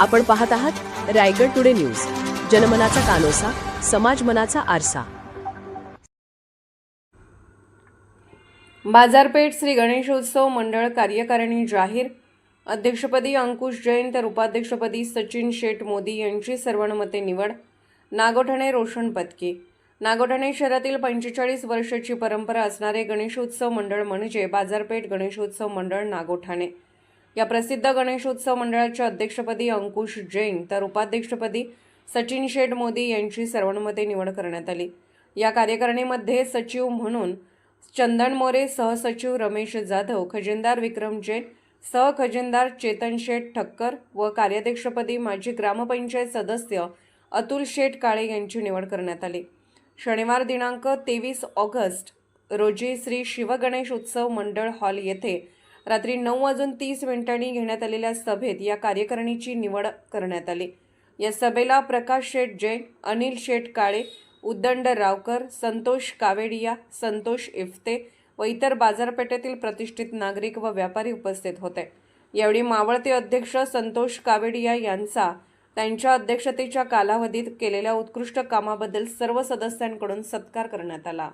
आपण पाहत आहात रायगड टुडे न्यूज. जनमनाचा कानोसा समाज मनाचा आरसा. बाजारपेठ श्री गणेशोत्सव मंडळ कार्यकारिणी जाहीर. अध्यक्षपदी अंकुश जैन तर उपाध्यक्षपदी सचिन शेठ मोदी यांची सर्वानुमते निवड. नागोठणे रोशन पत्के नागोठणे शहरातील पंचेचाळीस वर्षाची परंपरा असणारे गणेशोत्सव मंडळ म्हणजे बाजारपेठ गणेशोत्सव मंडळ नागोठाणे. या प्रसिद्ध गणेशोत्सव मंडळाच्या अध्यक्षपदी अंकुश जैन तर उपाध्यक्षपदी सचिन शेठ मोदी यांची सर्वानुमते निवड करण्यात आली. या कार्यकारिणीमध्ये सचिव म्हणून चंदन मोरे सहसचिव रमेश जाधव खजिनदार विक्रम जैन सहखजिनदार चेतन शेठ ठक्कर व कार्याध्यक्षपदी माजी ग्रामपंचायत सदस्य अतुल शेठ काळे यांची निवड करण्यात आली. शनिवार दिनांक तेवीस ऑगस्ट रोजी श्री शिवगणेश उत्सव मंडळ हॉल येथे रात्री नऊ वाजून तीस मिनिटांनी घेण्यात आलेल्या सभेत या कार्यकारिणीची निवड करण्यात आली. या सभेला प्रकाश शेठ जैन अनिल शेठ काळे उद्दंड रावकर संतोष कावेडिया संतोष इफ्ते व इतर बाजारपेठेतील प्रतिष्ठित नागरिक व व्यापारी उपस्थित होते. यावेळी मावळते अध्यक्ष संतोष कावेडिया यांचा त्यांच्या अध्यक्षतेच्या कालावधीत केलेल्या उत्कृष्ट कामाबद्दल सर्व सदस्यांकडून सत्कार करण्यात आला.